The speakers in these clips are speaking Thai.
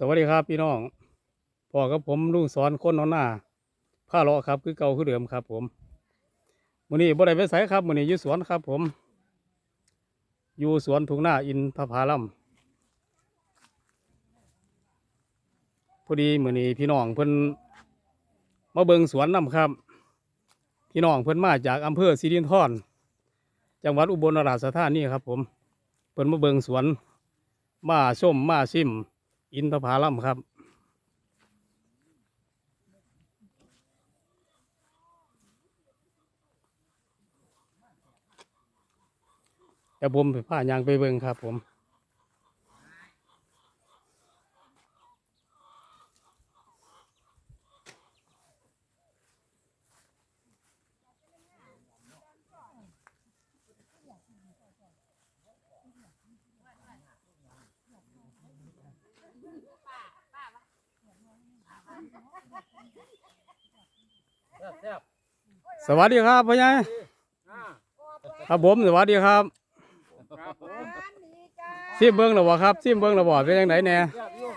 สวัสดีครับพี่น้องพ่อกับผมลุงสอนคนนอนหน้าผ้าเลาะครับ คือเก่าคือเดิมครับ ผมมื้อนี้บ่ได้ไปไสครับมื้อนี้อยู่สวนครับ ผม อยู่สวนทุ่งหน้าอินทผาลัมพอดีมื้อนี้พี่น้องเพิ่นมาเบิงสวนนํครับ พี่น้องเพิ่นมาจากอำเภอสิรินธรจังหวัดอุบลราชธานีครับ ผมเพิ่นมาเบิงสวน มาชมมาชิม อินทผาลัมครับ เดี๋ยวผมไปพายางไปเบิ่งครับผม สวัสดีครับพ่อใหญ่อ่าครับผมสวัสดีครับครับผมซิมเบิ้งหรอวะครับซิมเบิ้งหรอวะเป็นยังไงแน่แซ่บอยู่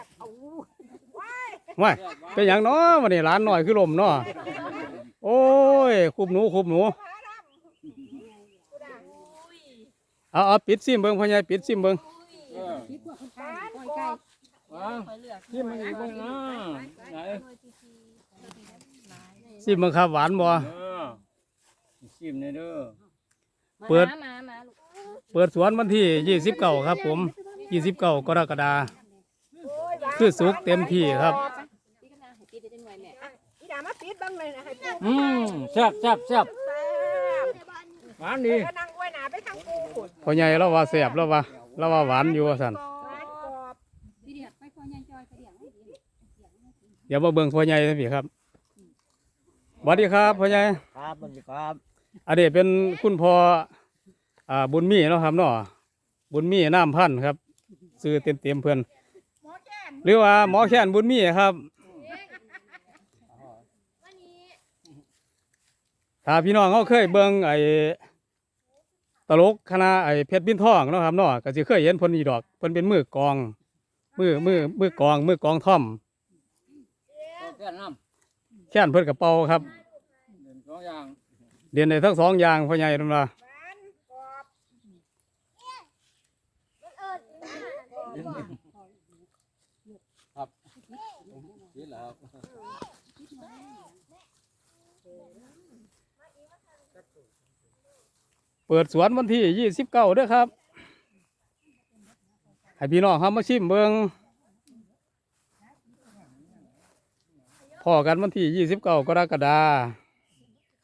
ไม่แซ่บเป็นหยังเนาะวันนี้ร้านหน่อยคือลมเนาะโอ้ยคุบหนูคุบหนูเอาเอาปิดซิมเบิ้งพ่อใหญ่ปิดซิมเบิ้งเอออ่าที่มันอีกบ้างนะไหน ซิมเบิ้งครับหวานบ่ เออชิมหน่อยเด้อเปิด มามามาลูกเปิดสวนวันที่ยี่สิบเก้าครับ ผมยี่สิบเก้ากรกฎาคือสุกเต็มที่ครับ พี่กำลังให้พี่ได้จังไว้แม่อีดามาปิดบ้างเลยนะให้ปูอืมแซ่บแซ่บแซ่บแซ่บหวานดีก็นั่งไว้หนาไปทางปูขุดพ่อใหญ่เราว่าแสบเราว่าเราว่าหวานอยู่ว่าสันกรอบพี่เดียดไปคนยังจอยไปเดียงให้ดีเดี๋ยวมาเบิ่งพ่อใหญ่สิพี่ครับ สวัสดีครับพ่อใหญ่ครับมันครับอันนี้เป็นคุณพ่ออ่าบุญมีเนาะครับเนาะบุญมีน้ำพันธุ์ครับซื้อเต็มเต็มๆเพื่อนหมอแก่นหรือว่าหมอแค้นบุญมีครับถ้าพี่น้องเขาเคยเบิ่งไอ้ตลกคณะไอ้เพชรบินทองเนาะครับเนาะก็สิเคยเห็นเพนนี่ดอกเพิ่นเป็นมือกลอง มือมือมือกลองมือกลองท่อม แซ่บน้แค้นเพิ่นกระเป๋าครับำเด่นสองอย่างเรียนได้ทั้งสองอย่างพ่อใหญ่ตำราหวานกรอบครับนี่แหละครับเปิดสวนวันที่ยี่สิบเก้าเด้อครับ ให้พี่น้องเขามาชิมเบิง พอกันวันที่ยี่สิบเก้ากรกฎา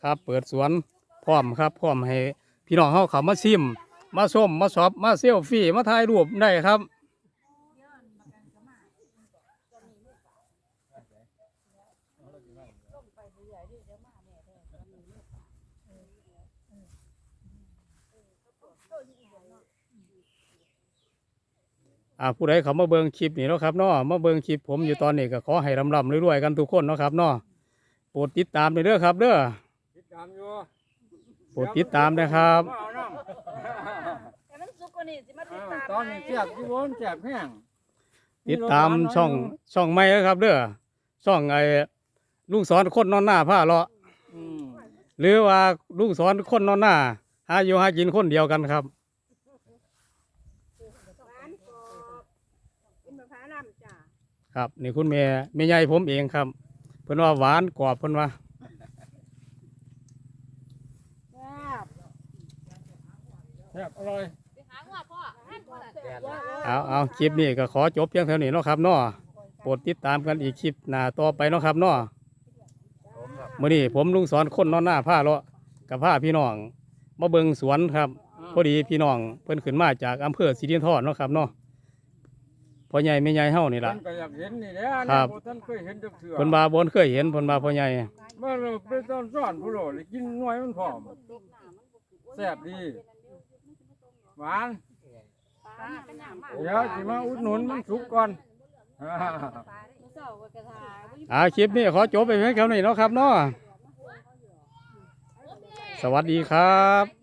ครับ เปิดสวนพร้อมครับพร้อมให้พี่น้องเขาเขามาชิม มาชมมาสอบมาเซลฟี่มาถ่ายรูปได้ครับ อ่าผู้ใดเขามาเบิงคลิปนี่เนาะครับเนาะมาเบิงคลิปผมอยู่ตอนนี้ก็ขอให้รำลำรวยๆกันทุกคนเนาะครับเนาะโปรดติดตามเลยเด้อครับ เด้อติดตามอยู่โปรดติดตามนะครับมาเอาน้แต่มันสุกกว่านี้สิมาำติอ่าดตามตอนนี้แซ่บที่วนแซ่บแห้งติดตามช่องช่องใหม่นะครับ เด้อช่องไอ้ลุงสอนคนนอนหน้าผ้าเลาะอืมหรือว่าลุงสอนคนนอนหน้าหาอยู่หากินคนเดียวกันครับ หวานกรอบเป็นมะพร้าวน้ำจ้า ครับนี่คุณแม่แม่ใหญ่ผมเองครับเพิ่นว่าหวานกรอบเพิ่นว่าแซ่บแซ่บอร่อยไปหาหัวพ่อหันพ่อน่ะแซ่บเอาเอาคลิปนี้ก็ขอจบเพียงเท่านี้เนาะครับเนาะโปรดติดตามกันอีกคลิปหน้าต่อไปเนาะครับเนาะมื่อนี้ผมลุงสอนคนนอนหน้าผ้าเลาะกับผ้าพี่น้องมาเบิงสวนครับ พอดีพี่น้องเพิ่นขึ้นมาจากอำเภอสิรินธรเนาะครับเนาะ พ่อใหญ่แม่ใหญ่เฮานี่ล่ะ เพิ่นก็อยากเห็นนี่แหละครัเนี่ยบบ่ท่านเคยเห็นจักเทื่อเพิ่นบาบนเคยเห็นเพิ่นบาพ่อใหญ่เมื่อเราไปตอนสอนผู้โหลดกินหน่วยมันพร้อมแซ่บดีหวานเดี๋ยวสิมาอุดหนุนมันสุกก่อนเสาร์กระทาอ่าคลิปนี้ขอจบไปเพียงเท่านี้เนาะครับเนาะสวัสดีครับ